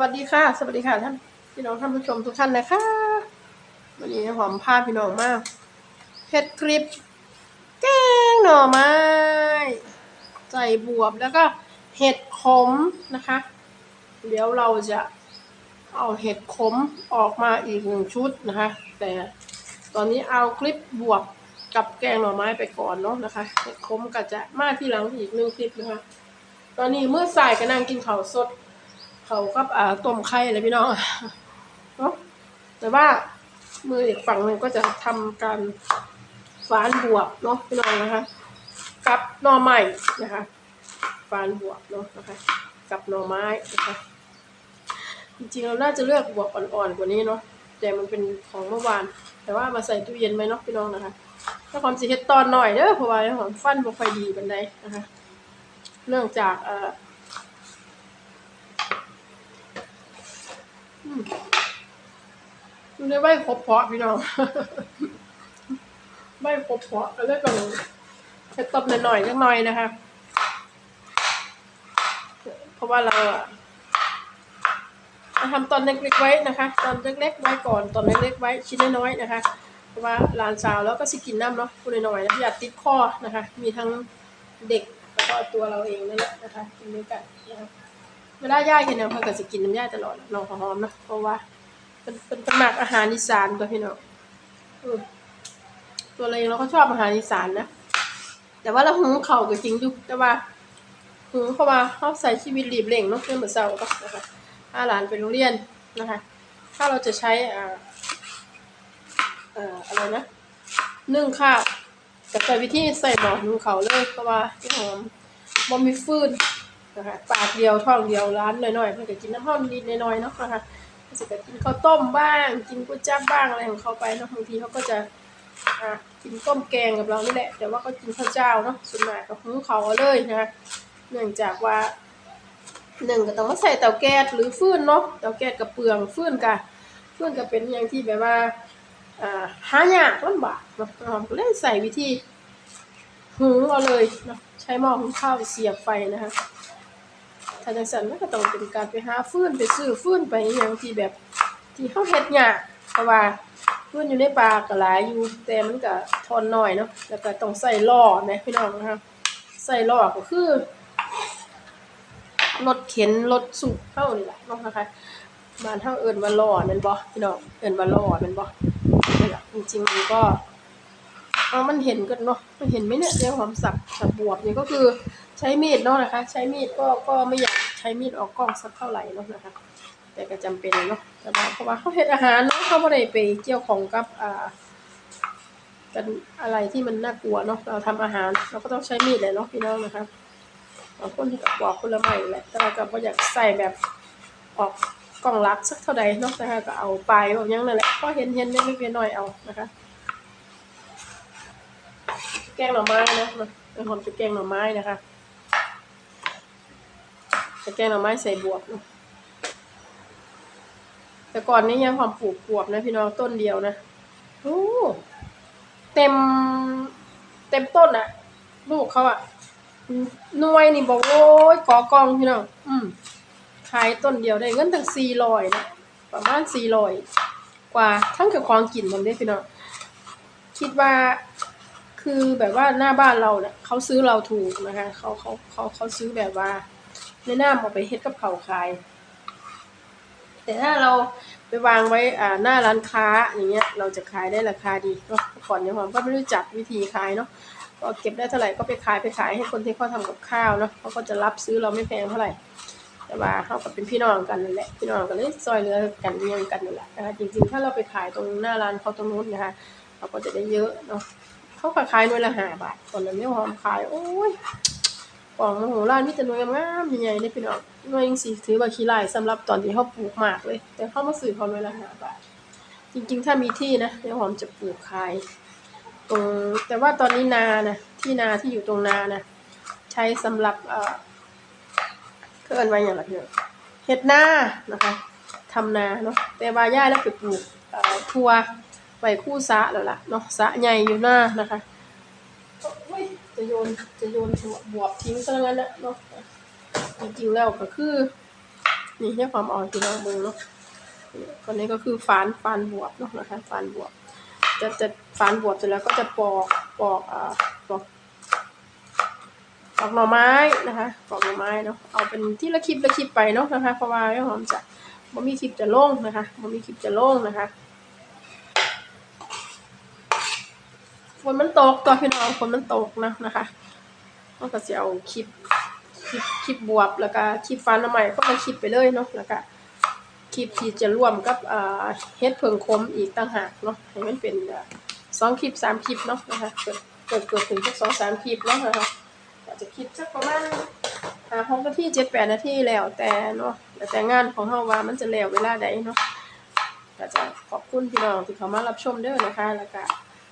วัสดีค่ะ สวัสดีค่ะท่านพี่น้องท่านผู้ชมทุกท่านนะคะวันนี้หอมพาพี่น้องมากเห็ดกริบแกงหน่อไม้ใส่บวบแล้วก็เห็ดขมนะคะ เดี๋ยวเราจะเอาเห็ดขมออกมาอีกหนึ่งชุดนะคะ แต่ตอนนี้เอาคลิปบวบกับแกงหน่อไม้ไปก่อนเนาะนะคะเห็ดขมก็จะมาที่หลังอีกหนึ่งคลิปนะคะ ตอนนี้เมื่อสายก็นั่งกินข้าวสด เขากับต้มไข่เลยพี่น้องเนาะแต่ว่ามืออีกฝั่งหนึ่งก็จะทำการฝานบวบเนาะพี่น้องนะคะกับหน่อไม้นะคะฝานบวบเนาะนะคะ กับหน่อไม้นะคะจริงๆเราน่าจะเลือกบวบอ่อนๆกว่านี้เนาะแต่มันเป็นของเมื่อวาน แต่ว่ามาใส่ตู้เย็นไหมเนาะพี่น้องนะคะถ้าความสิเฮ็ดตอนหน่อยเด้อเพราะว่าหอมฟันบ่ค่อยดีปานใดนะคะ เนื่องจากเอ่อ มันได้ใบครบเพาะพี่น้องใบครบเพาะก็เลยต้องเฮ็ดตบหน่อยๆจักหน่อยนะคะ เพราะว่าเราอะทำตอนเล็กๆไว้นะคะ ตอนเล็กๆไว้ก่อน ตอนเล็กๆไว้ชิ้นน้อยๆนะคะ เพราะว่าหลานสาวแล้วก็สิกินน้ำเนาะพูดน้อยๆนะอย่าติดคอนะคะ มีทั้งเด็กแล้วก็ตัวเราเองนั่นแหละนะคะกินด้วยกันนะคะ เวลาย่ากินเนี่ยเพิ่นก็สิกินน้ำย่าตลอดน้องหอมเนาะเพราะว่าเป็นเป็นเป็นหมักอาหารอีสานตัวพี่น้องอืมตัวเราเองเราก็ชอบอาหารอีสานนะแต่ว่าเราหุงเข่าก็จริงอยู่แต่ว่าหุงเพราะว่าเขาใส่ชีวิตรีบเร่งเนาะเพื่อนเหมือนเสาร์ก็นะคะถ้าหลานไปโรงเรียนนะคะ ถ้าเราจะใช้อ่าเอ่ออะไรนะนึ่งข้าวแต่ใส่วิธีใส่หม้อหุงเขาเลยเพราะว่าพี่หอมบ่มีฟืน นะคะปากเดียวท้องเดียวร้านหน่อยๆเพื่อจะกินน้ำห้อมนิดหน่อยๆเนาะนะคะก็จะกินข้าวต้มบ้าง กินก๋วยจั๊บบ้างอะไรของเขาไปเนาะบางทีเขาก็จะอ่ากินต้มแกงกับเรานี่แหละ แต่ว่าก็กินข้าวเจ้าเนาะส่วนมากก็หุงเขาเอาเลยนะคะเนื่องจากว่าหนึ่งก็ต้องมาใส่เตาแก๊สหรือฟืนเนาะเตาแก๊สกับเปลืองฟืนกะฟืนก็เป็นอย่างที่แบบว่าอ่าหายากลำบากเนาะเราก็เลยใส่วิธีหุงเอาเลยเนาะใช้หม้อหุงข้าวเสียบไฟนะคะ ถ้าจังสันมันก็ต้องเป็นการไปหาฟืนไปซื้อฟืนไปอย่างที่แบบ ที่เขาเฮ็ดยากเพราะว่าฟืนอยู่ในป่าก็หลายอยู่แต่มันก็ทนน้อยเนาะแล้วก็ต้องใส่ล้อแม่พี่น้องนะคะใส่ล้อก็คือรถเข็นรถสูบเฮานี่แหละนาะนะคะบ้านเฮาเอิ้นว่าล้อแม่นบ่พี่น้องเอิ้นว่าล้อแม่นบ่นั่นล่ะจริงๆมันก็เอามันเห็นกันเนาะมันเห็นไหมเนี่ยเรื่องหอมสับสับบวบเนี่ยก็คือใช้มีดเนาะนะคะ ใช้มีดก็ก็ไม่อยาก ใช้มีดออกกล้องสักเท่าไหร่เนาะนะคะ แต่ก็จำเป็นเนาะแต่ว่าเพราะว่าเขาเฮ็ดอาหารเนาะเขาไม่ได้ไปเกี่ยวของกับอ่ากันอะไรที่มันน่ากลัวเนาะเราทำอาหาร เราก็ต้องใช้มีดแหละเนาะพี่น้องนะคะบางคนที่ก็บปอกคนละไม่แหละแต่เราก็บ่อยากใส่แบบออกกล้องลักสักเท่าใดเนาะนะคะก็เอาปลายแบบยังนั่นแหละก็เห็นเห็นเล็กๆน้อยๆเอานะคะ แกงหน่อไม้นะมาเป็นคนจะแกงหน่อไม้นะคะ จะแกงหน่อไม้ใส่บวบนะแต่ก่อนนี้ยังความปลูกบวบนะพี่น้องต้นเดียวนะโอ้เต็ม เต็มต้นอะลูกเขาอะหน่วยนี่บอกโอ้ยขอกองพี่น้องอืมขายต้นเดียวได้เงินตั้งสี่ร้อยนะประมาณสี่ร้อยกว่าทั้งกับของกินมันได้พี่น้องคิดว่าคือแบบว่าหน้าบ้านเราเนี่ยเขาซื้อเราถูกนะคะเขาเขาเขาเขาซื้อแบบว่า ในหน้าเอาไปเฮ็ดกับเขาวขาย แต่ถ้าเราไปวางไว้อ่าหน้าร้านค้าอย่างเงี้ย เราจะขายได้ราคาดีเนาะก่อนเนี่ยผมก็ไม่รู้จักวิธีขายเนาะก็เก็บได้เท่าไหร่ก็ไปขายไปขายให้คนที่เขาทำกับข้าวเนาะเขาก็จะรับซื้อเราไม่แพงเท่าไหร่ แต่ว่าเขาก็เป็นพี่น้องกันนั่นแหละพี่น้องกันเลยซอยเหลือกันเมียงกันนั่นแหละนะคะจริงๆ ถ้าเราไปขายตรงหน้าร้านเขาตรงนู้นนะคะเราก็จะได้เยอะเนาะเขาขายหน่วยละห้าบาทตอนนั้นไม่หอมขายโอ้ย กล่องมโหฬารมีแต่หน่วยงามๆใหญ่ๆเลยพี่น้องหน่วยจังซี่ถือว่าขี้ร้ายสำหรับตอนที่เขาปลูกมากเลย แต่เขามาซื้อเขาหน่วยละห้าบาทจริงๆ ถ้ามีที่นะเดี๋ยวหอมจะปลูกขายตรงแต่ว่าตอนนี้นานะที่นาที่อยู่ตรงนานะใช้สำหรับเอ่อเกินไว้อย่างไรพี่องเฮ็ดนานะคะทำนาเนาะแต่ว่าย่าแล้วไปปลูกเอ่อทัวไว้คู่สะแล้วล่ะเนาะสะใหญ่อยู่หน้านะคะ จะโยนจะโยนบวบทิ้งซะงั้นนะเนาะจริงๆแล้วก็คือ นี่ให้ความอ่อนพี่น้องเบิ่งเนาะนี่คนนี้ก็คือฟานฟานบวบเนาะนะคะฟานบวบจะจะฟานบวบเสร็จแล้วก็จะปอกปอกอ่าปอกปอกหน่อไม้นะคะปอกหน่อไม้เนาะเอาเป็นที่ละคลิปละคลิปไปเนาะนะคะเพราะว่าแม่หอมจะบ่มีคลิปจะลงนะคะบ่มีคลิปจะลงนะคะ ฝนมันตกตัวพี่น้องฝนมันตกนะนะคะก็ก็จะเอาคลิปคลิปคลิปบวบแล้วก็คลิปฟันหน่อไม้ก็มาคลิปไปเลยเนาะแล้วก็คลิปที่จะร่วมกับอ่าเฮ็ดเพิงคมอีกต่างหากเนาะให้มันเป็นสองคลิปสามคลิปเนาะนะคะเกิดเกิดเกิดถึงสักสองสามคลิปเนาะนะคะอาจจะคลิปสักประมาณหาหกนาทีเจ็ดแปดนาทีแล้วแต่เนาะแล้วแต่งานของเฮาว่ามันจะแล้วเวลาใดเนาะก็จะขอบคุณพี่น้องที่เขามารับชมเด้อนะคะแล้วก็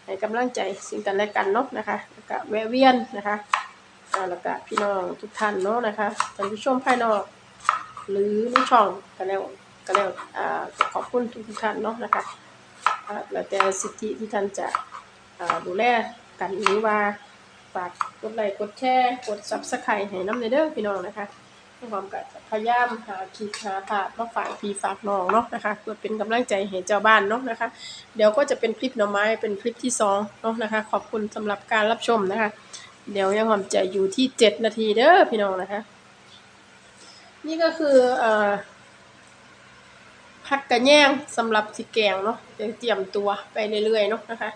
ให้กำลังใจสิ่งกันและกันเนาะนะคะแล้วก็แวะเวียนนะคะแล้วก็พี่น้องทุกท่านเนาะนะคะท่านผู้ชมภายนอก หรือในช่องก็แล้วก็แล้วขอบคุณทุกท่านเนาะนะคะแล้วแต่สิทธิที่ท่านจะดูแลกันหรือว่าฝากกดไลค์กดแชร์กด Subscribe ให้น้ำในเด้อพี่น้องนะคะ ให้ความกับพยายามหาคลิปหาภาพมาฝากพี่ฝากน้องเนาะนะคะเพื่อเป็นกำลังใจให้เจ้าบ้านเนาะนะคะ เดี๋ยวก็จะเป็นคลิปหน่อไม้เป็นคลิปที่สองเนาะนะคะ ขอบคุณสำหรับการรับชมนะคะ เดี๋ยวยังหอมจะอยู่ที่เจ็ดนาทีเด้อพี่น้องนะคะ นี่ก็คือเอ่อผักกระแยงสำหรับสิแกงเนาะเดี๋ยวเตรียมตัวไปเรื่อยๆเนาะนะคะ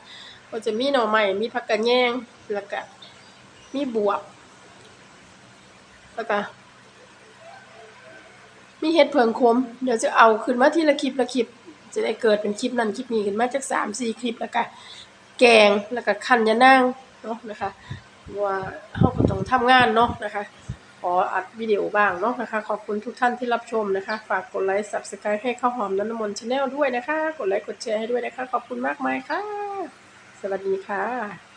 ก็จะมีหน่อไม้มีผักกระแยงแล้วก็มีบวบแล้วก็ มีเห็ดเพิงคม เดี๋ยวจะเอาขึ้นมาทีละคลิปละคลิป จะได้เกิดเป็นคลิปนั้นคลิปนี้ขึ้นมาจากสามสี่คลิปแล้วก็แกงแล้วก็คันยะนางเนาะนะคะว่าเฮาก็ต้องทำงานเนาะนะคะขออัดวิดีโอบ้างเนาะนะคะ ขอบคุณทุกท่านที่รับชมนะคะ ฝากกดไลค์ Subscribe ให้ข้าวหอมนันนมนชาแนลด้วยนะคะ กดไลค์กดแชร์ให้ด้วยนะคะ ขอบคุณมากมายค่ะ สวัสดีค่ะ